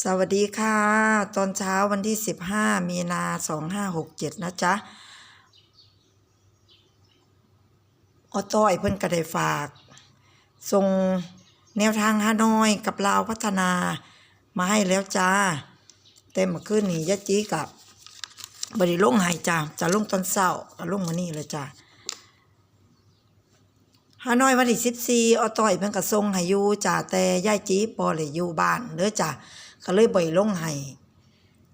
สวัสดีค่ะ ตอนเช้าวันที่ 15 มีนา 2567 นะจ๊ะออต้อยเพิ่นก็ได้ฝากส่งแนวทางฮานอยกับลาวพัฒนามาให้แล้วจ้าแต่เมื่อคืนนี้ยะจีกับบริลงให้จ้าจะลงตอนเช้าก็ลงมานี่เลยจ้าฮานอยวันที่14ออต้อยเพิ่นก็ส่งให้อยู่จ้าแต่ยายจีบ่ได้อยู่บ้านเด้อจ้า ก็เลยบ่อยลงให้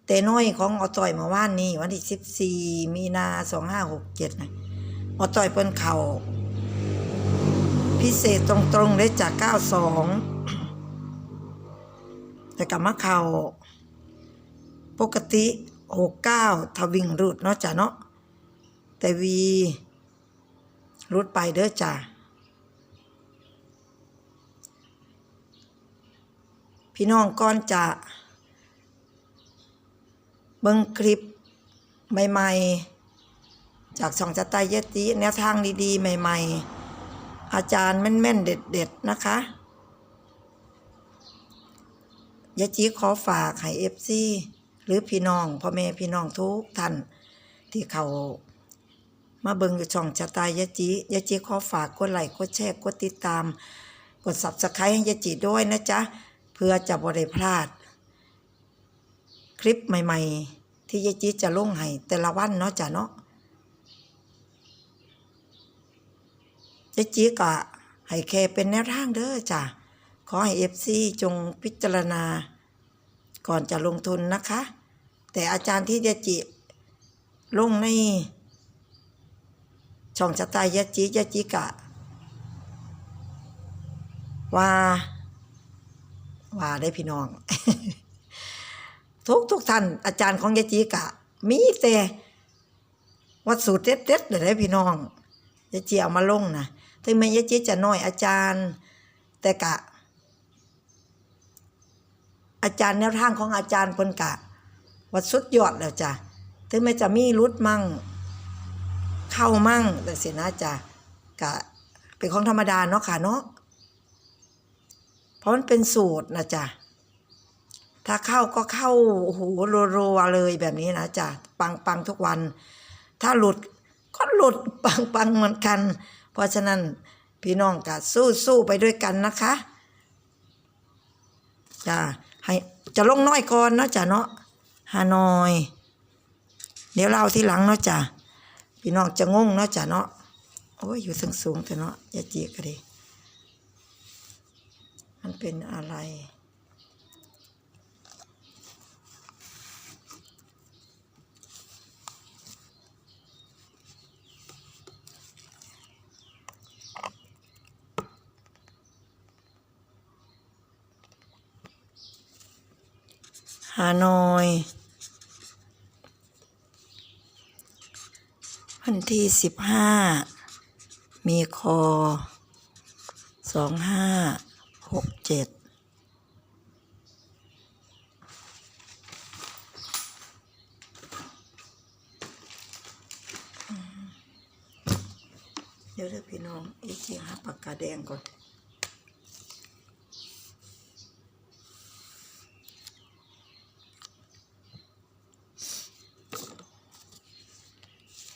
แต่น้อยของออต่อยเมื่อวานนี้วันที่14มีนา2567นะออต่อยเพิ่นเข้าพิเศษตรงๆได้จาก92แต่กับมาเขาปกติ69ทวิ่งรุดเนาะจ้ะเนาะแต่วีรุดไปเด้อจ้ะ พี่น้องก่อนจะ เบิ่งคลิปใหม่ ๆ จากสองจะตายยติแนวทางดีๆ ใหม่ ๆ อาจารย์แม่น ๆ เด็ด ๆ นะคะยะจีขอฝากให้เอฟซีหรือพี่น้องพ่อแม่พี่น้องทุกท่านที่เขามาเบิ่งอยู่ช่องชะตายยะจียะจีขอฝากกดไลค์กดแชร์กดติดตาม กด subscribe ให้ยะจีด้วยนะจ๊ะ เพื่อจะบ่ได้พลาด คลิปใหม่ ๆ ที่ยายจีจะลงให้แต่ละวันเนาะจ้ะเนาะยายจีก็ให้แค่เป็นแนวทางเด้อจ้ะขอให้เอฟซีจงพิจารณา ก่อนจะลงทุนนะคะ แต่อาจารย์ที่ยายจีลงในช่องชะตายยายจียายจีกะ ว่า ว่าได้พี่น้อง ทุกทุกท่านอาจารย์ของยายจีกะ มีแต่วัดสูตรเด็ดๆเลยได้พี่น้องยายจีเอามาลงนะถึงแม้ยายจีจะน้อยอาจารย์ แต่กะ อาจารย์แนวทางของอาจารย์เพิ่นกะ วัดสุดยอดแล้วจ้ะถึงแม้จะมีรุดมั่ง เข้ามั่งแต่เสินะจ้ะกะเป็นของธรรมดาเนาะค่ะเนาะ ราะมันเป็นสูตรนะจ๊ะถ้าเข้าก็เข้าโอ้โหรัวๆเลยแบบนี้นะจ๊ะปังๆทุกวัน ถ้าหลุดก็หลุดปังๆเหมือนกัน เพราะฉะนั้นพี่น้องก็สู้ๆไปด้วยกันนะคะจ้ะให้จะลงน้อยก่อนเนาะจ้ะเนาะฮานอย เดี๋ยวเราที่หลังเนาะจ้ะพี่น้องจะงงเนาะจ้ะเนาะโอ้ยอยู่สูงๆแต่เนาะอย่าจีกกันดิ มันเป็นอะไร ฮานอย วันที่สิบห้า มีคอสองห้า หกเจ็ดเดี๋ยวเดี๋ยวพี่น้องอีกทีหาปากกาแดงก่อน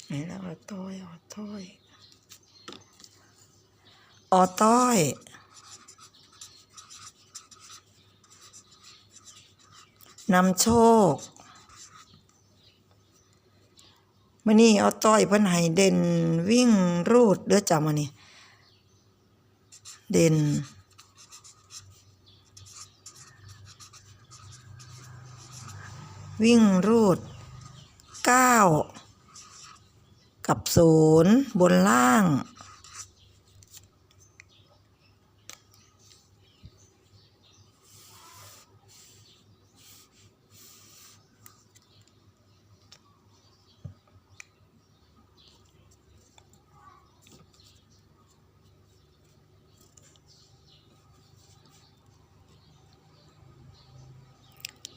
ไหนแล้วออต้อยออต้อยออต้อย นำโชคมื่อนี้เอาต้อยเพิ่นให้เด่นวิ่งรูดเด้อจ้ามานี่เด่น วิ่งรูดเก้ากับศูนย์บนล่าง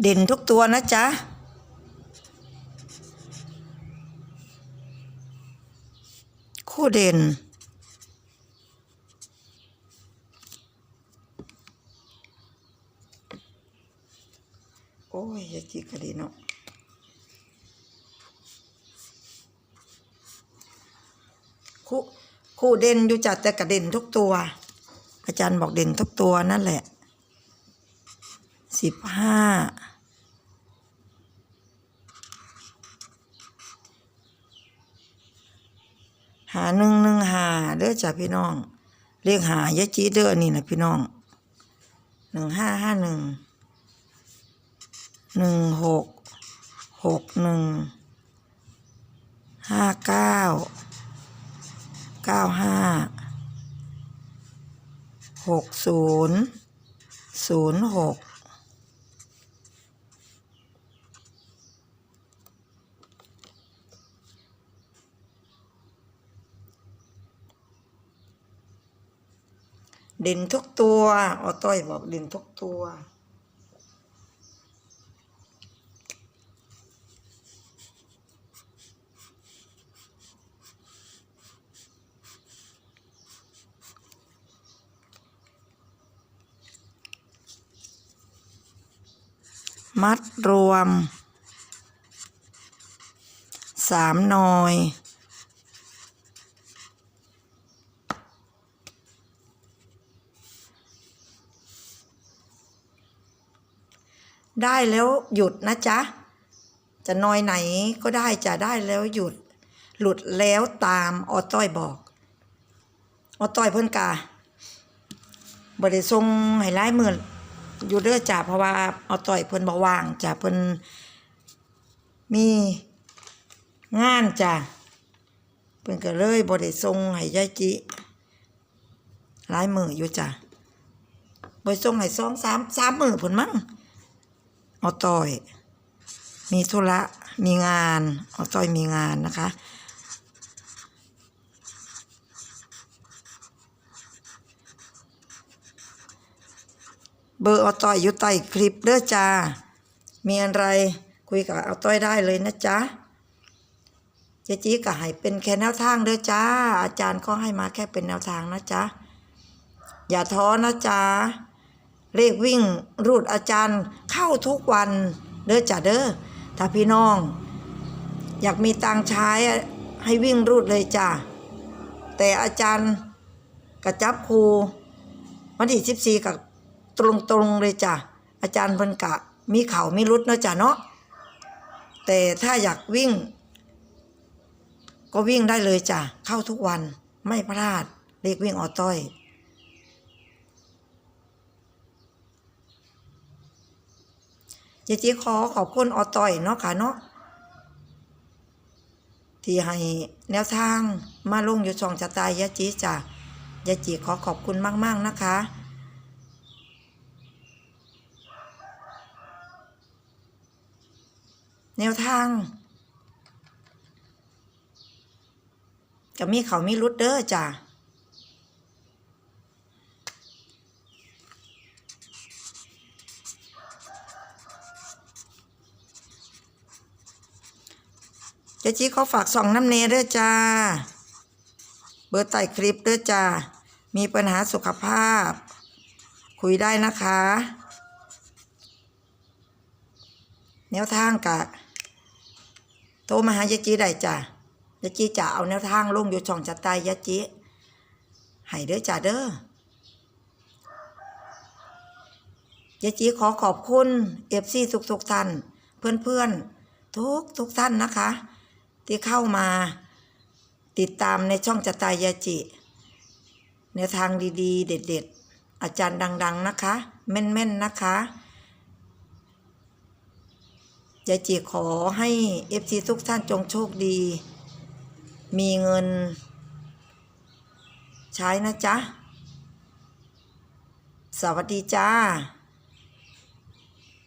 เด่นทุกตัวนะจ๊ะ คู่เด่น โอ้ยยาจีก็ดีเนาะคู่คู่เด่นอยู่จัดแต่กระเด่นทุกตัว อาจารย์บอกเด่นทุกตัวนั่นแหละสิบห้า หาหนึ่งหนึ่งหาเด้อจ้ะพี่น้อง เรียกหายายจีเด้อนี่นะพี่น้องหนึ่งห้าห้าหนึ่งหนึ่งหกหกหนึ่งห้าเก้าเก้าห้าหกศูนย์ศูนย์หก เด่นทุกตัวออต้อยบอกเด่นทุกตัว มัดรวมสามนอย ได้แล้วหยุดนะจ๊ะ จะนอยไหนก็ได้จะได้แล้วหยุด หลุดแล้วตามออต้อยบอกออต้อยเพิ่นกาบริทรงให้ร้ายมืออยู่เด้อจ้ะเพราะว่าออต้อยเพิ่นบ่ว่างจ้ะเพิ่นมีงานจ้ะเพิ่นก็เลยบริทรงให้ยายจิร้ายมืออยู่จ้ะบริทรงให้สองสามสามมือผลมั้ง อต้อย มีธุระ มีงานออต้อยมีงานนะคะ เบอร์ออต้อยอยู่ใต้คลิปเด้อจ้า มีอะไรคุยกับออต้อยได้เลยนะจ๊ะเจ๊จี้ก็ให้เป็นแค่แนวทางเด้อจ้า อาจารย์ก็ให้มาแค่เป็นแนวทางนะจ๊ะ อย่าท้อนะจ๊ะ เลขวิ่งรูดอาจารย์ เข้าทุกวันเด้อจ้ะเด้อถ้าพี่น้อง อยากมีตังใช้ให้วิ่งรูดเลยจ้ะแต่อาจารย์กระจับครูวันที่สิบสี่กับตรงตรงๆเลยจ้ะอาจารย์พิ่นกะ มีเข่ามีรุดเนาะจ้ะเนาะแต่ถ้าอยากวิ่ง ก็วิ่งได้เลยจ้ะเข้าทุกวันไม่พลาดเลขวิ่งออต้อย เจจีขอขอบคุณออต้อยเนาะค่ะเนาะที่ให้แนวทางมาลงอยู่ช่องชะตายยะจีจ้ะยะจีขอขอบคุณมาก ๆ นะคะ แนวทางก็มีเขามีรุดเด้อจ้ะ เจ๊จีเขาฝากส่องน้ำเนเด้อจ้า เบอร์ใต้คลิปเด้อจ้า มีปัญหาสุขภาพ คุยได้นะคะ แนวทางกะ โทรมาหายายจีได้จ้ะยายจีจะเอาแนวทางลงอยู่ช่องจัดตายยายจีให้เด้อจ้าเด้อยายจีขอขอบคุณเอฟซีทุกทุกๆท่านเพื่อนเพื่อนๆ ทุกทุกท่านนะคะ ที่เข้ามาติดตามในช่องจตายาจิแนวทางดีๆ เด็ด ๆ อาจารย์ดัง ๆ นะคะ แม่น ๆ นะคะยาจิขอให้เอฟซีทุกท่านจงโชคดี มีเงิน ใช้นะจ๊ะ สวัสดีจ้า